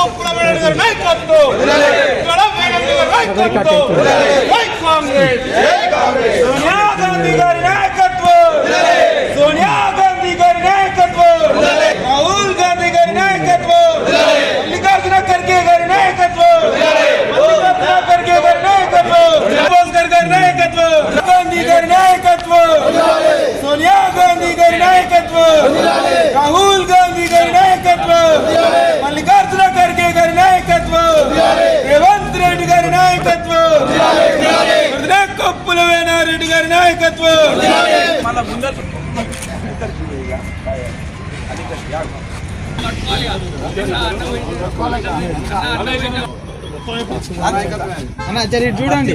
కొప్పులమైన గారి నాయకత్వం ఇక్కడ మేడం గారి నాయకత్వం జై కాంగ్రెస్ సోనియా గాంధీ గారి నాయకత్వం సోనియా గాంధీ గారి నాయకత్వం రాహుల్ గాంధీ గారి నాయకత్వం మల్లికార్జున ఖర్గే గారి నాయకత్వం మల్లికార్జున ఖర్గే గారి నాయకత్వం భాస్కర్ గారి నాయకత్వం గాంధీ గారి నాయకత్వం సోనియా గాంధీ గారి నాయకత్వం రాహుల్ గాంధీ గారి నాయకత్వం మల్లికార్జున ఖర్గే గారి నాయకత్వం రేవంత్ రెడ్డి గారి నాయకత్వం వృధా కొప్పుల వేనారెడ్డి గారి నాయకత్వం. అన్న జరి చూడండి.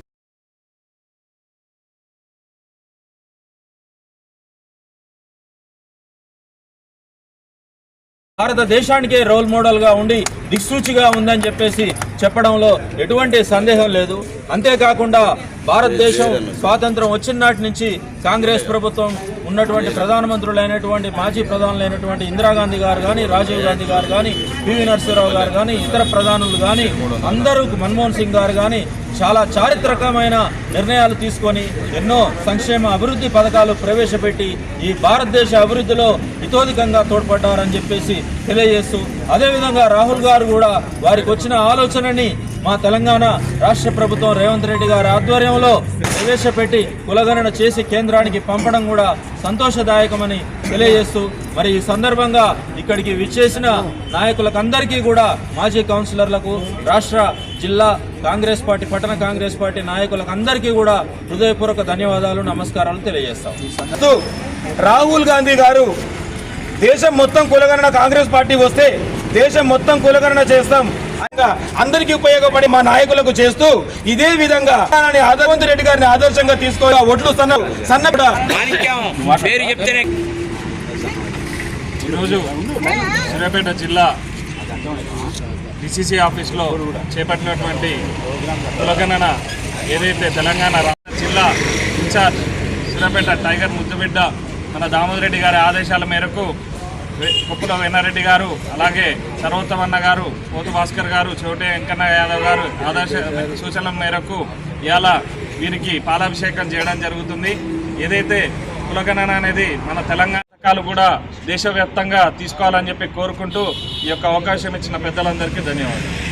భారతదేశానికే రోల్ మోడల్గా ఉండి దిక్సూచిగా ఉందని చెప్పేసి చెప్పడంలో ఎటువంటి సందేహం లేదు. అంతేకాకుండా భారతదేశం స్వాతంత్రం వచ్చిన నాటి నుంచి కాంగ్రెస్ ప్రభుత్వం ఉన్నటువంటి ప్రధానమంత్రులైనటువంటి మాజీ ప్రధానులైనటువంటి ఇందిరాగాంధీ గారు కానీ రాజీవ్ గాంధీ గారు కానీ పివి నరసింహరావు గారు కానీ ఇతర ప్రధానులు కానీ అందరూ మన్మోహన్ సింగ్ గారు కానీ చాలా చారిత్రకమైన నిర్ణయాలు తీసుకొని ఎన్నో సంక్షేమ అభివృద్ధి పథకాలు ప్రవేశపెట్టి ఈ భారతదేశ అభివృద్ధిలో ఇతోధికంగా తోడ్పడ్డారని చెప్పేసి తెలియజేస్తూ అదేవిధంగా రాహుల్ గారు కూడా వారికి వచ్చిన ఆలోచనని మా తెలంగాణ రాష్ట్ర ప్రభుత్వం రేవంత్ రెడ్డి గారి ఆధ్వర్యంలో ప్రవేశపెట్టి కులగణన చేసి కేంద్రానికి పంపడం కూడా సంతోషదాయకమని తెలియజేస్తూ మరి ఈ సందర్భంగా ఇక్కడికి విచ్చేసిన నాయకులకందరికీ కూడా మాజీ కౌన్సిలర్లకు రాష్ట్ర జిల్లా కాంగ్రెస్ పార్టీ పట్టణ కాంగ్రెస్ పార్టీ నాయకులకు అందరికీ కూడా హృదయపూర్వక ధన్యవాదాలు నమస్కారాలు తెలియజేస్తాం. రాహుల్ గాంధీ గారు దేశం మొత్తం కులగణన కాంగ్రెస్ పార్టీ వస్తే దేశం మొత్తం కులగణన చేస్తాం. అందరికీ ఉపయోగపడి మా నాయకులకు చేస్తూ ఇదే విధంగా ఆదరవంత్ రెడ్డి గారిని ఆదర్శంగా తీసుకోవాలి ఒట్లు సన్న సన్న ఈరోజు సూర్యాపేట జిల్లా డిసిసి ఆఫీస్లో చేపట్టినటువంటి కులగణన ఏదైతే తెలంగాణ రాష్ట్ర జిల్లా ఇన్ఛార్జ్ సూర్యాపేట టైగర్ ముద్దుబిడ్డ మన దామోదర్ రెడ్డి గారి ఆదేశాల మేరకు కుప్పల వెన్నారెడ్డి గారు అలాగే సర్వోత్తమన్న గారు పోతు భాస్కర్ గారు చోటే వెంకన్న యాదవ్ గారు ఆదర్శ సూచనల మేరకు ఇవాళ వీరికి పాలాభిషేకం చేయడం జరుగుతుంది. ఏదైతే కులగణన అనేది మన తెలంగాణ పథకాలు కూడా దేశవ్యాప్తంగా తీసుకోవాలని చెప్పి కోరుకుంటూ ఈ యొక్క అవకాశం ఇచ్చిన పెద్దలందరికీ ధన్యవాదాలు.